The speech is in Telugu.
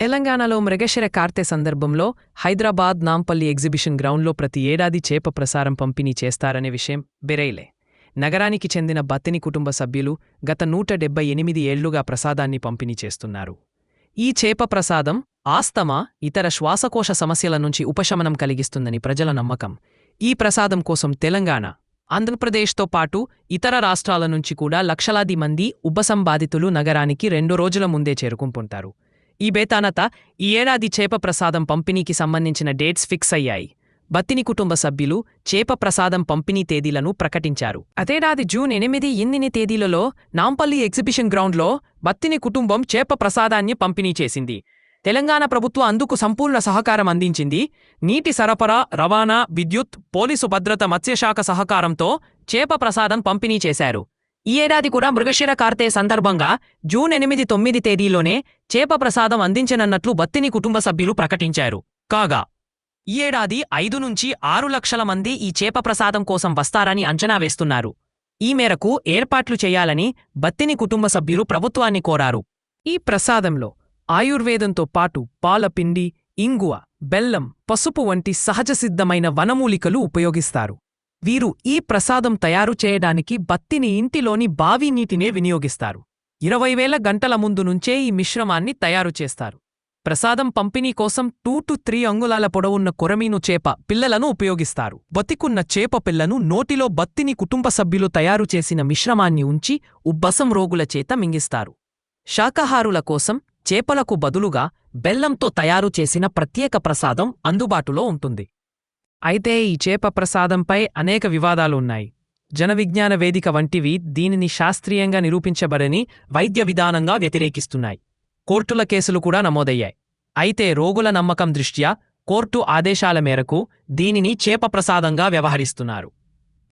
తెలంగాణలో మృగశిర కార్తె సందర్భంలో హైదరాబాద్ నాంపల్లి ఎగ్జిబిషన్ గ్రౌండ్లో ప్రతి ఏడాది చేప ప్రసారం పంపిణీ చేస్తారనే విషయం బెరైలే. నగరానికి చెందిన బత్తిని కుటుంబ సభ్యులు గత నూట డెబ్బై ఎనిమిది ఏళ్ళుగా ప్రసాదాన్ని పంపిణీ చేస్తున్నారు. ఈ చేప ప్రసాదం ఆస్తమా ఇతర శ్వాసకోశ సమస్యల నుంచి ఉపశమనం కలిగిస్తుందని ప్రజల నమ్మకం. ఈ ప్రసాదం కోసం తెలంగాణ ఆంధ్రప్రదేశ్తో పాటు ఇతర రాష్ట్రాల నుంచి కూడా లక్షలాది మంది ఉపసంబాధితులు నగరానికి రెండు రోజుల ముందే చేరుకుంటుంటారు. ఈ బేతానత ఈ ఏడాది చేప ప్రసాదం పంపిణీకి సంబంధించిన డేట్స్ ఫిక్స్ అయ్యాయి. బత్తిని కుటుంబ సభ్యులు చేప ప్రసాదం పంపిణీ తేదీలను ప్రకటించారు. అదేడాది జూన్ ఎనిమిది ఎనిమిది తేదీలలో నాంపల్లి ఎగ్జిబిషన్ గ్రౌండ్లో బత్తిని కుటుంబం చేప ప్రసాదాన్ని పంపిణీ చేసింది. తెలంగాణ ప్రభుత్వం అందుకు సంపూర్ణ సహకారం అందించింది. నీటి సరఫరా రవాణా విద్యుత్ పోలీసు భద్రత మత్స్యశాఖ సహకారంతో చేప ప్రసాదం పంపిణీ చేశారు. ఈ ఏడాది కూడా మృగశిర కార్తె సందర్భంగా జూన్ ఎనిమిది తొమ్మిది తేదీలోనే చేప ప్రసాదం అందించనన్నట్లు బత్తిని కుటుంబ సభ్యులు ప్రకటించారు. కాగా ఈ ఏడాది ఐదు నుంచి ఆరు లక్షల మంది ఈ చేప ప్రసాదం కోసం వస్తారని అంచనా వేస్తున్నారు. ఈ మేరకు ఏర్పాట్లు చేయాలని బత్తిని కుటుంబ సభ్యులు ప్రభుత్వాన్ని కోరారు. ఈ ప్రసాదంలో ఆయుర్వేదంతో పాటు పాలపిండి ఇంగువ బెల్లం పసుపు వంటి సహజసిద్ధమైన వనమూలికలు ఉపయోగిస్తారు. వీరు ఈ ప్రసాదం తయారు చేయడానికి బత్తిని ఇంటిలోని బావి నీటినే వినియోగిస్తారు. ఇరవై వేల గంటల ముందు నుంచే ఈ మిశ్రమాన్ని తయారు చేస్తారు. ప్రసాదం పంపిణీ కోసం టూ టు త్రీ అంగుళాల పొడవున్న కొరమీను చేప పిల్లలను ఉపయోగిస్తారు. బతికున్న చేప పిల్లను నోటిలో బత్తిని కుటుంబ సభ్యులు తయారు చేసిన మిశ్రమాన్ని ఉంచి ఉబ్బసం రోగుల చేత మింగిస్తారు. శాకాహారుల కోసం చేపలకు బదులుగా బెల్లంతో తయారు చేసిన ప్రత్యేక ప్రసాదం అందుబాటులో ఉంటుంది. అయితే ఈ చేప ప్రసాదంపై అనేక వివాదాలు ఉన్నాయి జనవిజ్ఞాన వేదిక వంటివి దీనిని శాస్త్రీయంగా నిరూపించబడని వైద్య విధానంగా వ్యతిరేకిస్తున్నాయి. కోర్టుల కేసులు కూడా నమోదయ్యాయి. అయితే రోగుల నమ్మకం దృష్ట్యా కోర్టు ఆదేశాల మేరకు దీనిని చేప ప్రసాదంగా వ్యవహరిస్తున్నారు.